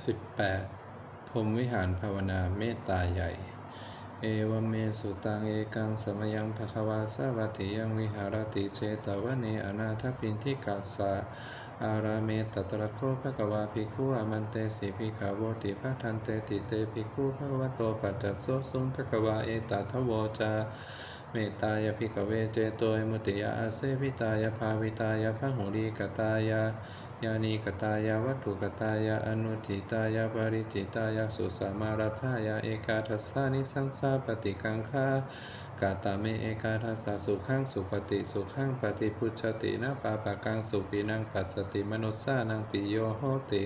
18พรมวิหารภาวนาเมตตาใหญ่ เอวเมสุตังเอกังสมยังภควาสวัติยังวิหารติเจตวเนอนาถปินทิกัสสะอาราเมตตระโคภควาภิกขุอามันเตสิภิกขาวติภะทันเตติเตภิกขุภควโตปัจจสโสสุงภควาเอตัทโวจาเมตตายาภิกเวเจโตยมุติยาอาเสวิตายาภาวิตายาพหุรีกตายา ยานีกตายาวัตถุกตายาอนุทิตายาปริจิตายาสุสามารัธายาเอกาทัสสานิสังสาปฏิกังคากาตาเมเอกาทัสสะสุขังสุปฏิสุขังปฏิพุชตินะปาปะกังสุปีนังปัสสติมนุสสานังปิโยโหติ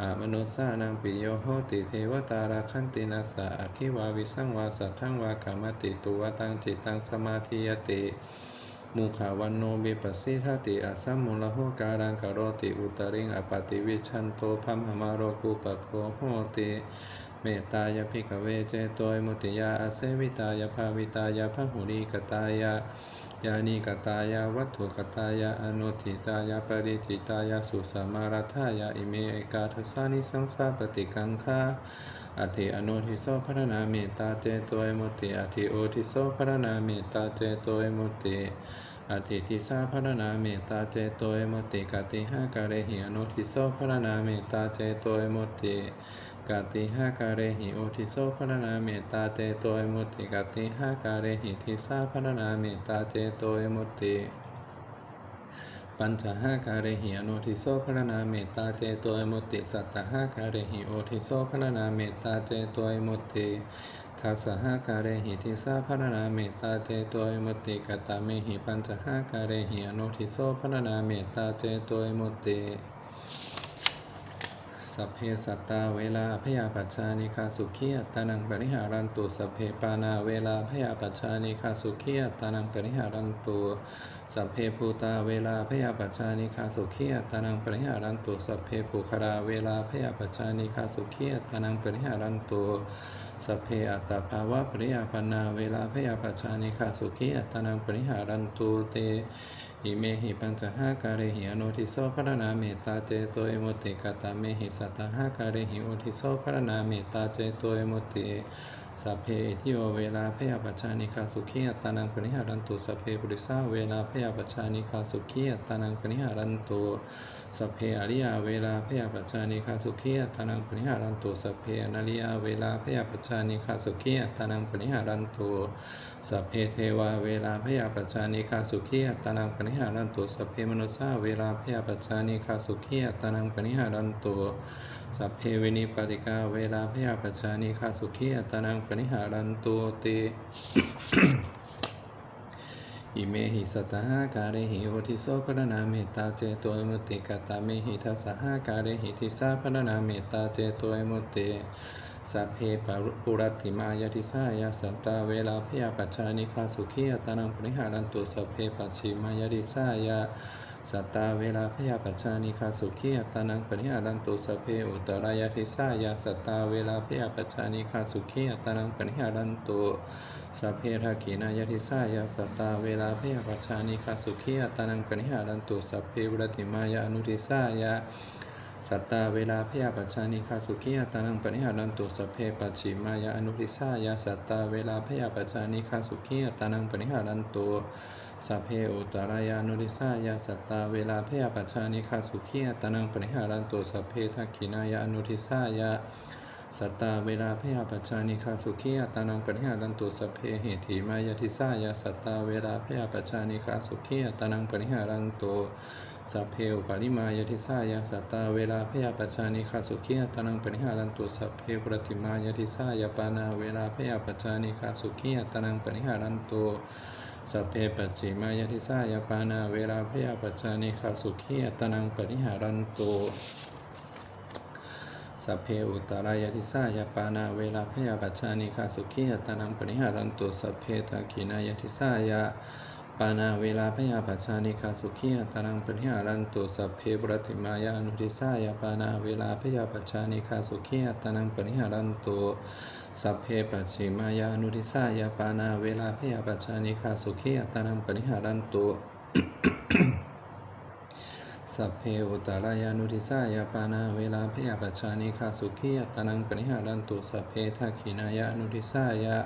อามนุสานังปิโยโหติเทวตาราคันตินาสะอคิวาวิสังวาสัทธังวากามติตุวตังจิตตังสมาธิยติ มุขาวันโนบิปัสสิทติอาสัมมุลโหการังกโรติอุตริงอปติวิชันโตพัมหมาโรกุปะโคโหติเมตตายภิกขเวเจโตยมุติยาอาเสวิตายภาวิตายพหุรีกตายายานีกตายาวัตถุกตายาอนุทิตายาปริจิตายาสุสมารัธายาอิเมเอกาทสสานิสังสาปฏิกังคาอธิอนุทิโสพระนาเมตตาเจโตยมุติอธิโอทิโสพระนาเมตตาเจโตยมุติ อธิทิสาพระนาเมตตาเจโตยมุติกติหากาเรหิอนุทิโสพระนาเมตตาเจโตยมุติกติหากาเรหิโอทิโสพระนาเมตตาเจโตยมุติกติหากาเรหิทิสาพระนาเมตตาเจโตยมุติ ปัญจห้าคาเรหิอนุทิโสพระนาเมตตาเจโตยมุติสัตตห้าคาเรหิโอทิโสพระนาเมตตาเจโตยมุติทัสสห้าคาเรหิทิสาพระนาเมตตาเจโตยมุติกตาเมหิปัญจห้าคาเรหิอนุทิโสพระนาเมตตาเจโตยมุติ สัพเพสัตตาเวลาพยาปัจจานิคาสุขียตานังปริหารันตุสัพเพปานาเวลาพยาปัจจานิคาสุขียตานังปริหารันตุสัพเพภูตาเวลาพยาปัจจานิคาสุขียตานังปริหารันตุสัพเพปุคราเวลาพยาปัจจานิคาสุขียตานังปริหารันตุ สเพอัตตภาวะปริยาปนาเวลาพยาปัจจานิคาสุขียตนังปริหารันตูเตอิเมหิปัญจหาการิหิอนุทิโสพระนาเมตตาเจโตเอมุติกตาเมหิสัตหาการิหิอนุทิโสพระนาเมตตาเจโตเอมุติ สัพเพทิโอเวลาพยาปัจจานิคาสุขียตานังปริหารันตุสัพเพปุริสาเวลาพยาปัจจานิคาสุขียตานังปริหารันตุสัพเพอริยาเวลาพยาปัจจานิคาสุขียตานังปริหารันตุสัพเพอนาริยเวลาพยาปัจจานิคาสุขียตานังปริหารันตุสัพเพเทวาเวลาพยาปัจจานิคาสุขียตานังปริหารันตุสัพเพมนุสาเวลาพยาปัจจานิคาสุขียตานังปริหารันตุสัพเพวินิปติกาเวลาพยาปัจจานิคาสุขีอัตนังปนิหารันตุติอิเมหิสัตหาการิหิโอทิโสพระนาเมตตาเจโตยมุติกตาเมหิทัสหาการิหิทิสาพระนาเมตตาเจโตยมุติสัพเพปุรัตติมายติสายาสัตตาเวลาพยาปัจจานิคาสุขีอัตนังปนิหารันตุสัพเพปัจฉิมายติสายา สัตตาเวลาพยาปัจจานิคาสุขีอัตานังปริหารันตุสเพอุตรายาทิสายาสัตตาเวลาพยาปัจจานิคาสุขีอัตานังปริหารันตุสเพทักขินายาทิสายาสัตตาเวลาพยาปัจจานิคาสุขีอัตานังปริหารันตุสเพวรติมายาอนุทิสายาสัตตาเวลาพยาปัจจานิคาสุขีอัตานังปริหารันตุสเพปัจฉิมายาอนุทิสายาสัตตาเวลาพยาปัจจานิคาสุขีอัตานังปริหารันตุ สัพเพอุตรายานุริสายาสัตตาเวลาเพยปัจจานิคาสุขีอัตานังปริหารันตุสัพเพทักขินายานุทิสายาสัตตาเวลาพยาปัจจานิคาสุขีอัตานังปริหารันตุสัพเพเหติมายาทิสายาสัตตาเวลาพยาปัจจานิคาสุขีอัตานังปริหารันตุสัพเพอุปาริมายาทิสายาสัตตาเวลาพยาปัจจานิคาสุขีอัตานังปริหารันตุสัพเพปรติมายาทิสายาปานาเวลาพยาปัจจานิคาสุขีอัตานังปริหารันตุ สัพเพปัจฉิมายาทิสายาปานาเวลาพยาปัจจานิคาสุขีอัตนังปริหารันตุสัพเพอุตรายาทิสายาปานาเวลาพยาปัจจานิคาสุขีอัตนังปริหารันตุสัพเพทักินายทิสายา ปานาเวลาพยาปัจจานิคาสุขีอัตานังปริหารันตุสัพเพปรติมายานุทิสายาปานาเวลาพยาปัจจานิคาสุขีอัตานังปริหารันตุสัพเพปัจฉิมายานุทิสายาปานาเวลาพยาปัจจานิคาสุขีอัตานังปริหารันตุสสัพเพอุตารายานุทิสายาปานาเวลาพยาปัจจานิคาสุขียตานังปริหารันตุสัพเพทักขินายานุทิสายา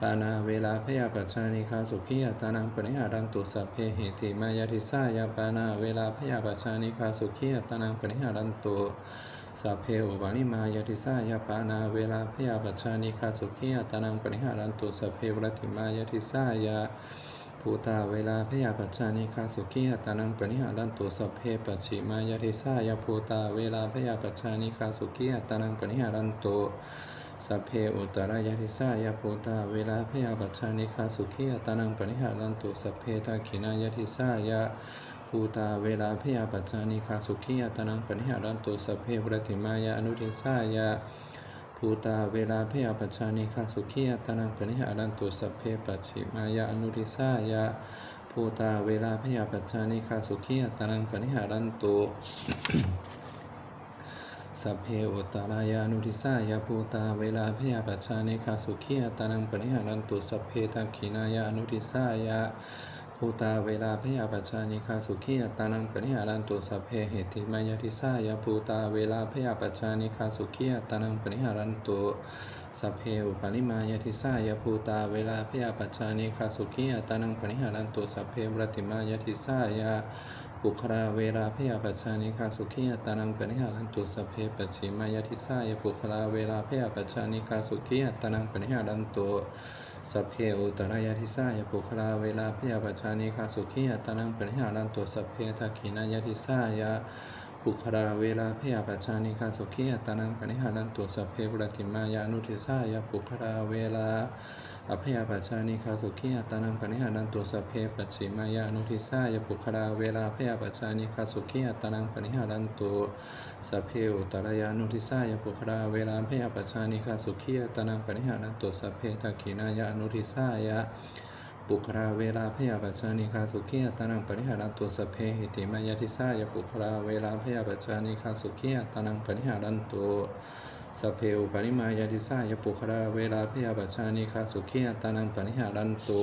ปานาเวลาพยาปัจจานิคาสุขียตานังปริหารันตุสัพเพเหติมายาทิสายาปานาเวลาพยาปัจจานิคาสุขียตานังปริหารันตุสัพเพอุปาณิมายาทิสายาปานาเวลาพยาปัจจานิคาสุขียตานังปริหารันตุสัพเพวรติมายาทิสายาภูตาเวลาพยาปัจจานิคาสุขีหตานังปณิหารันตุสัพเพปัจฉิมายาทิสายาภูตาเวลาพยาปัจจานิคาสุขีหตานังปณิหารันตุ สัพเพอุตรายาทิสายาภูตาเวลาพยาปัจจานิคาสุขีหตานังปณิหารันตุสัพเพทักขินายาทิสายาภูตาเวลาพยาปัจจานิคาสุขีหตานังปณิหารันตุสัพเพวรติมายาอนุทิสายาภูตาเวลาพยาปัจจานิคาสุขียตานังปณิหารันตุสัพเพปัจฉิมายาอนุริสายาภูตาเวลาพยาปัจจานิคาสุขียตานังปณิหารันตุ สัพเพอุตรายานุทิสายาภูตาเวลาพยาปัจจานิคาสุขียตานังปณิหารันตุสัพเพทักขินายานุทิสายาภูตาเวลาพยาปัจจานิคาสุขียตานังปณิหารันตุสัพเพเหติมายาทิสายาภูตาเวลาพยาปัจจานิคาสุขียตานังปณิหารันตุสัพเพอุปาลิมายาทิสายาภูตาเวลาพยาปัจจานิคาสุขียตานังปณิหารันตุสัพเพวรติมายาทิสายา ปุคราเวลาพยาปัจจานิคาสุขียตานังปณิหารันตุสเพปัจฉิมายาทิสายปุคราเวลาพยาปัจจานิคาสุขียตานังปณิหารันตุสัพเพอุตรายาทิสายปุคราเวลาพยาปัจจานิคาสุขียตานังปณิหารันตุสเพทักขินายาทิสายาปุคราเวลาพยาปัจจานิคาสุขียตานังปณิหารันตุสเพปรติมายานุทิสายปุคราเวลา อภยาปัจจานิคาสุขียตานังปณิหานันตุสเพปัจฉิมายานุทิสายปุคราเวลาพยาปัจจานิคาสุขียตานังปณิหานันตุสเพอุตรายานุทิสายปุคราเวลาพยาปัจจานิคาสุขียตานังปณิหานันตุสเพทักขินายานุทิสายะปุคราเวลาพยาปัจจานิคาสุขียตานังปณิหานันตุสเพหิติมายาทิสายปุคราเวลาพยาปัจจานิคาสุขียตานังปณิหานันตุ สเพอุปริมายาทิสายปุคราเวลาพยาปัจจานิคาสุขียตานังปณิหารันตุ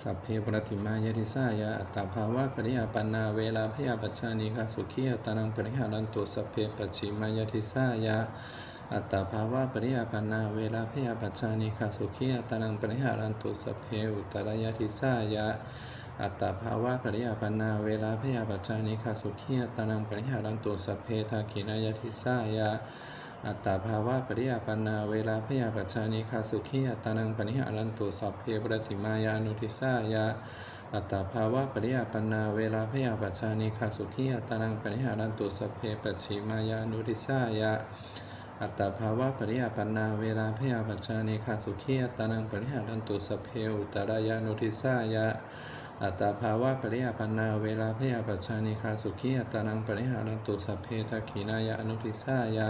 สัพเพปรติมายาทิสายาอัตตาภาวะปริยาปันนาเวลาพยาปัจจานิคาสุขียตานังปริหารันตุสัพเพปัจฉิมายาทิสายาอัตตาภาวะปริยาปันนาเวลาพยาปัจจานิคาสุขียตานังปริหารันตุสัพเพอุตรายาทิสายา อัตตาภาวะปริยาปันนาเวลาพยาปัจจานิคาสุขียตานังปริหารันตุสัพเพทาขินายทิสายาอัตตาภาวะปริยาปันนาเวลาพยาปัจจานิคาสุขียตานังปณิหารันตุสัพเพปรติมายานุทิสายาอัตตาภาวะปริยาปันนาเวลาพยาปัจจานิคาสุขียตานังปณิหารันตุสัพเพปัจฉิมายานุทิสายาอัตตาภาวะปริยาปันนาเวลาพยาปัจจานิคาสุขียตานังปณิหารันตุสัพเพอุตรายานุทิสายา อัตตาภาวะปริยาปันนาเวลาพยาปัจจานิคาสุขียตานังปณิหารันตุสัพเพทักขินายาอนุทิสายา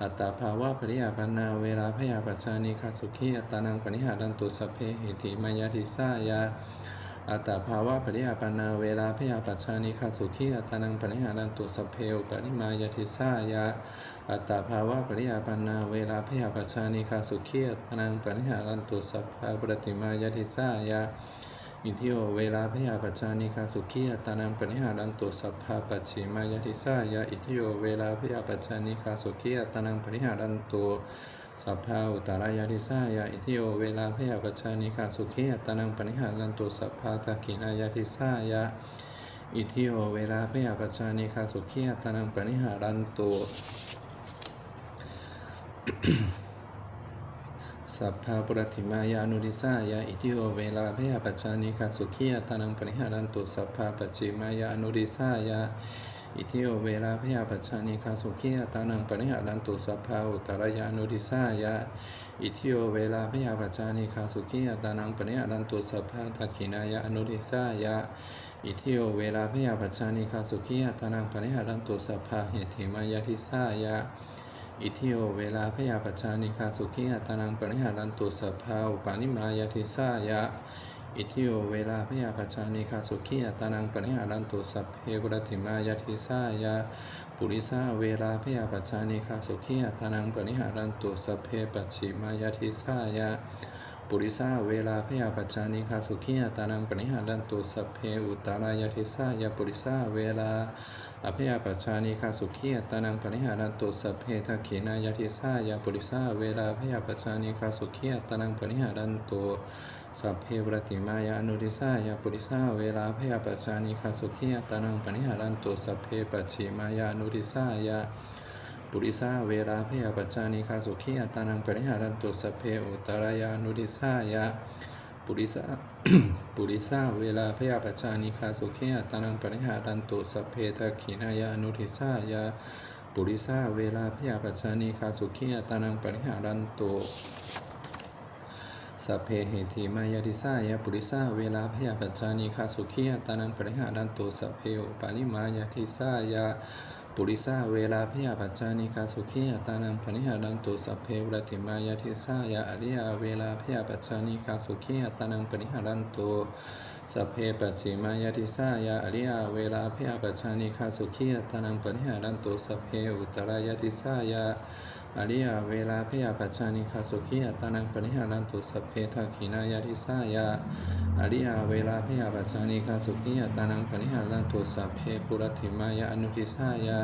อัตตาภาวะปริยาปันนาเวลาพยาปัจจานิคาสุขีอัตตานังปณิหารันตุสัพเพหิติมายาทิสายาอัตตาภาวะปริยาปนาเวลาพยาปัจจานิคาสุขีอัตตานังปณิหารันตุสัพเพอปริมายาทิสายาอัตตาภาวะปริยาปนาเวลาพยาปัจจานิคาสุขีอัตตานังปณิหารันตุสัพพะปริมายาทิสายา อิทิโอเวลาพยาปัจจานิคาสุขีอัตานังปณิหารันตุสัพพะปัจฉิมายาทิสายาอิทิโอเวลาพยาปัจจานิคาสุขีอัตานังปณิหารันตุสัพพะอุตารายาทิสายาอิทิโอเวลาพยาปัจจานิคาสุขีอัตานังปณิหารันตุสัพพะทักขินายาทิสายาอิทิโอเวลาพยาปัจจานิคาสุขีอัตานังปณิหารันตุ สัพพะปรติมายานุริสายาอิทิโอเวลาพยาปัจจานิคาสุขียตานังปริหารันตุสัพพะปัจจิมายานุริสายาอิทิโอเวลาพยาปัจจานิคาสุขียตานังปริหารันตุสัพพะอุตรายานุริสายาอิทิโอเวลาพยาปัจจานิคาสุขียตานังปริหารันตุสัพพะทักขินายานุริสายาอิทิโอเวลาพยาปัจจานิคาสุขียตานังปริหารันตุสัพพะเหติมายาทิสายา อิทิโอเวลาพยาปัจจานิคาสุขิอัตานังปริหารันตุสัพพาอุปานิมายาทิสายะ อิทิโอเวลาพยาปัจจานิคาสุขิอัตานังปริหารันตุสัพเพกุรติมายาทิสายะ ปุริสาเวลาพยาปัจจานิคาสุขิอัตานังปริหารันตุสัพเพปัจฉิมายาทิสายะ ปุริสาเวลาพยาปัจจานิคาสุขีอัตานังปณิหารันตุสัพเพอุตตารายทิสายาปุริสาเวลาอภยาปัจจานิคาสุขีอัตานังปณิหารันตุสัพเพทักขินายทิสายาปุริสาเวลาพยาปัจจานิคาสุขีอัตานังปณิหารันตุสัพเพปฏิมายาอนุริสายาปุริสาเวลาพยาปัจจานิคาสุขีอัตานังปณิหารันตุสัพเพปัจฉิมายาอนุริสายา ปุริสาเวลาพยาปัจจานิคาสุขีอัตานังปริหารันตุสเพอุตรายานุริสายะปุริสาปุริสาเวลาพยาปัจจานิคาสุขีอัตานังปริหารันตุสเพทักขินายานุริสายะปุริสาเวลาพยาปัจจานิคาสุขีอัตานังปริหารันตุสัพเพเหติมายาติสายะปุริสาเวลาพยาปัจจานิคาสุขีอัตานังปริหารันตุสัพเพอุปาลิมายาติสายะ ปุริสาเวลาพยาปัจจานิกาสุขียตานังปณิหารันตุสัพเพวรติมายาทิสายาอริยาเวลาพยาปัจจานิกาสุขียตานังปณิหารันตุสัพเพปัจฉิมายาทิสายาอริยาเวลาพยาปัจจานิกาสุขียตานังปณิหารันตุสัพเพอุตรายาทิสายา อริยาเวลาพยาปัจจานิคาสุขีอัตานังปณิหารันตุสัพเพทขินายาทิสายาอริยาเวลาพยาปัจจานิคาสุขีอัตานังปณิหารันตุสัพเพปุรติมายาอนุทิสายา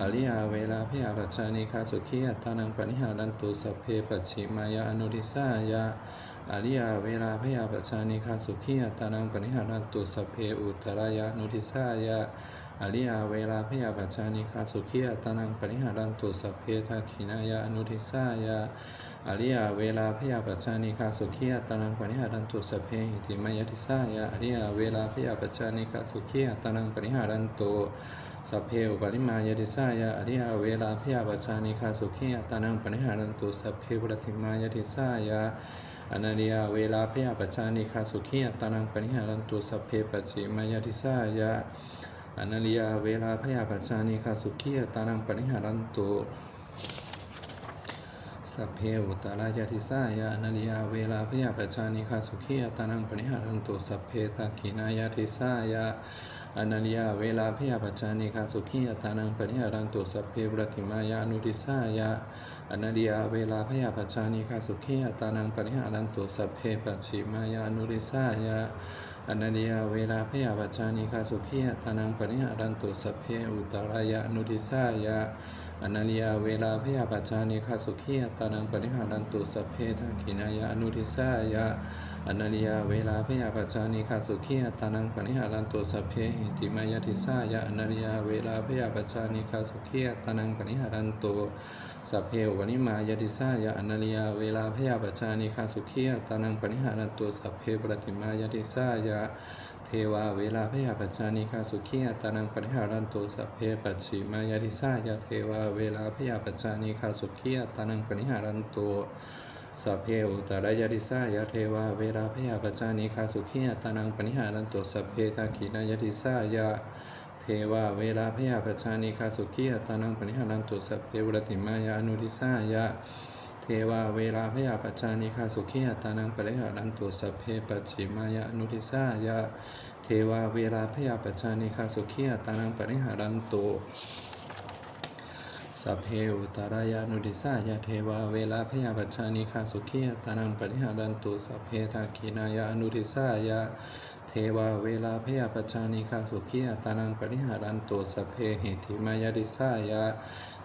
อริยาเวลาพยาปัจจานิคาสุขีอัตานังปณิหารันตุสัพเพปัจฉิมายาอนุริสายาอริยาเวลาพยาปัจจานิคาสุขีอัตานังปณิหารันตุสัพเพอุตรายานุริสายา อริยาเวลาพยาปัจจานิคาสุขีอัตานังปณิหารันตุสัพเพทักขินายาอนุริสายาอริยาเวลาพยาปัจจานิคาสุขีอัตานังปณิหารันตุสัพเพหิติมายติสายาอริยาเวลาพยาปัจจานิคาสุขีอัตานังปณิหารันตุสัพเพอุปาริมายติสายะอริยเวลาพยาปัจจานิคาสุขีอัตานังปณิหารันตุสัพเพปรติมายติสายะอนาริยเวลาพยาปัจจานิคาสุขีอัตานังปณิหารันตุสัพเพปัจฉิมายติสายะ อนาริยเวลาพยาปัจจานิคาสุขีอัตานังปณิหารันตุสัพเพอุตรายาติสายะอนาริยเวลาพยาปัจจานิคาสุขีอัตานังปณิหารันตุสัพเพทักขินายาติสายะอนันยาเวลาพยาปัจจานิคาสุขีอัตานังปริหารันตุสัพเพปรติมายานุริสายะอนันยาเวลาพยาปัจจานิคาสุขีอัตานังปริหารันตุสัพเพปัจฉิมายานุริสายะ อนันยาเวลาพยาปัจจานิคาสุขีอัตานังปริหารันตุสเพอุตรายะนุติสายะ อนันยาเวลาพยาปัจจานิคาสุขีอัตานังปริหารันตุสเพทักขินายานุริสายะอนันยาเวลาพยาปัจจานิคาสุขีอัตานังปณิหารันตุสเพหิติมายติสายะอนันยาเวลาพยาปัจจานิคาสุขีอัตานังปณิหารันตุสัพเพวนิมายติสายะอนันยาเวลาพยาปัจจานิคาสุขีอัตานังปณิหารันตุสัพเพปฏิมายติสายะ เทวาเวลาพยาปัจจานิคาสุขีอัตานังปณิหารันตุสัพเพปัจฉิมายติสายะเทวาเวลาพยาปัจจานิคาสุขีอัตานังปณิหารันตุสัพเพอุตรายติสายะเทวาเวลาพยาปัจจานิคาสุขีอัตานังปณิหารันตุสัพเพทักขินายติสายะเทวาเวลาพยาปัจจานิคาสุขีอัตานังปณิหารันตุสัพเพวรติมายาอนุริสายะเท วาเวลาพยาปัจจานิคาสุขีอัตานังปริหารันตุสเพปัจฉิมายาอนุริสายะเทวาเวลาพยาปัจจานิคาสุขีอัตานังปริหารันตุสัพเพอุตรายานุดิสายะเทวาเวลาพยาปัจจานิคาสุขีอัตานังปริหารันตุสัพเพทักขินายานุดิสายะ เทวาเวลาพยาปัจจานิคาสุขีอัตานังปริหารันตุสัพเพหิติมายาดิสายะ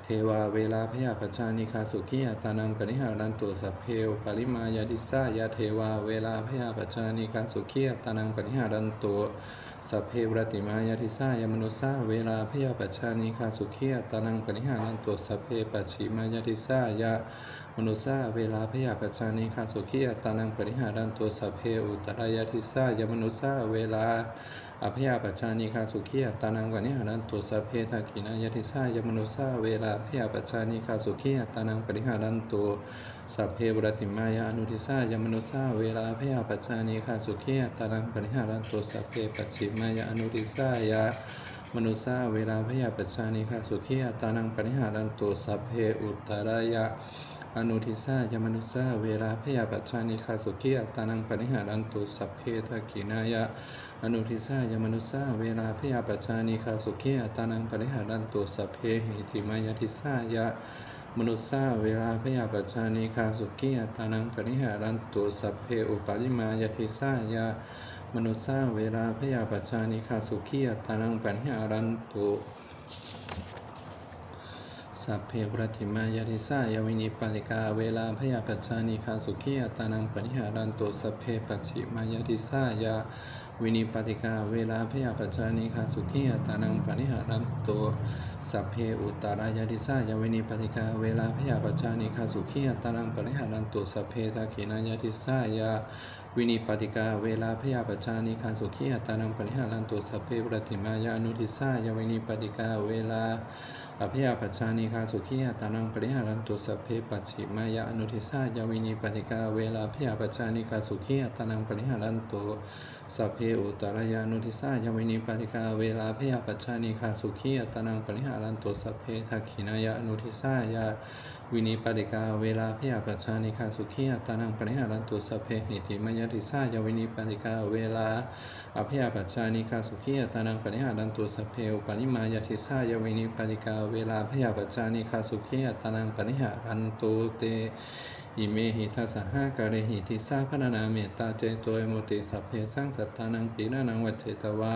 เทวาเวลาพยาปัจจานิคาสุขีอัตานังปริหารันตุสเพอุปริมายาดิสายะ เทวาเวลาพยาปัจจานิคาสุขีอัตานังปริหารันตุสเพวรติมายาทิสายมนุสาเวลาพยาปัจจานิคาสุขีอัตานังปริหารันตุสเพปัจฉิมายาทิสายะ มนุสาเวลาพยาปัจจานิคาสุขีอัตานังปริหารันตุสัพเพอุตรายาทิสายมนุสาเวลาอภยาปัจจานิคาสุขีอัตานังปณิหารันตุสัพเพทักขินายติสายมนุสาเวลาพยาปัจจานิคาสุขีอัตานังปณิหารันตุสัพเพบุรติมายาอนุทิสายมนุสาเวลาพยาปัจจานิคาสุขีอัตานังปณิหารันตุสัพเพปัจฉิมายาอนุทิสายามนุสาเวลาพยาปัจจานิคาสุขีอัตานังปณิหารันตุสัพเพอุตตรายะ อนุทิสายมนุสาเวลาพยาปัจจานิคาสุขีอัตานังปณิหารันตุสัพเพทกินายะ อนุทิสายมนุสาเวลาพยาปัจจานิคาสุขีอัตานังปริหารันตุสัพเพหิติมายติสายะมนุษย์สาเวลาพยาปัจจานิคาสุขีอัตานังปริหารันตุสัพเพอุปาลิมายติสายามนุษย์สาเวลาพยาปัจจานิคาสุขีอัตานังปริหารันตุ สัพเพปรติมายาติสายาวินิปัลิกาเวลาพยาปัจจานิคาสุขีอัตานังปริหารันตุสัพเพปัจฉิมายาติสายาวินิปัติกาเวลาพยาปัจจานิคาสุขีอัตานังปริหารันตุสัพเพอุตตรายาติสายาวินิปัติกาเวลาพยาปัจจานิคาสุขีอัตานังปริหารันตุสัพเพทักขินายาติสายาวินิปัติกาเวลาพยาปัจจานิคาสุขีอัตานังปริหารันตุสัพเพปรติมายาอนุทิสายาวินิปัติกาเวลา อภิยาปัจจานิคาสุขียตานังปริหารันตุสัพเพปัจฉิมายาอนุทิสายาวินีปฏิกาเวลาพยาปัจจานิคาสุขียตานังปริหารันตุสัพเพอุตรายานุทิสายาวินีปฏิกาเวลาพยาปัจจานิคาสุขียตานังปริหารันตุสัพเพทักขินายาอนุทิสายา วินีปฏิกาเวลาพยาปัจจานิคาสุขียตานังปริหารันตุสัพเพหิติมยติสายาวินีปฏิกาเวลาอภยปัจจานิคาสุขียตานังปริหารันตุสเพอุปนิมายาทิสายวินิปาริกาเวลาพยปัจจานิคาสุขียตานังปริหารันตุเตอิเมหิทัสสหะกะเรหิติสาพนานาเมตตาเจโตยมุติสัพเพสังสัตตานังปีนานังวัจเจตวา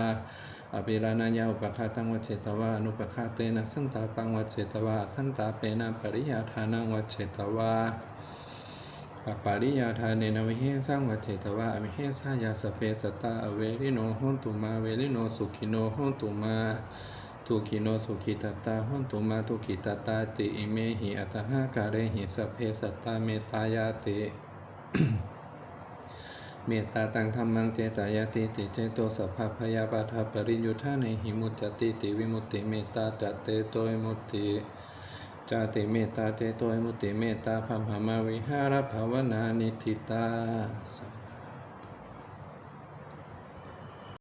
อภิรานายาอุปคาตังวัจเจตวานุปคาเตนะสันตาปังวัจเจตวาสันตาเปนะปริยาทานังวัจเจตวาปปาริยาทานเนนวิเฮสังวัจเจตวะอวิเฮสายาสเปสตตาอเวริโนหนตุมาเวริโนสุขิโนหนตุมาทุกิโนสุขิตตาหนตุมาทุกิตตาติอิเมหิอัตหะกาเรหิสเพสตาเมตายาติ เมตตาตังธรรมังเจตายาติติเจโตสัพพะพยาบาทาปริยุทธาในหิมุจติติวิมุตติเมตตาจัตเตโตวิมุตติจาติเมตตาเจโตวิมุตติเมตตาพัมหามาวิหารภาวนานิทิตาสา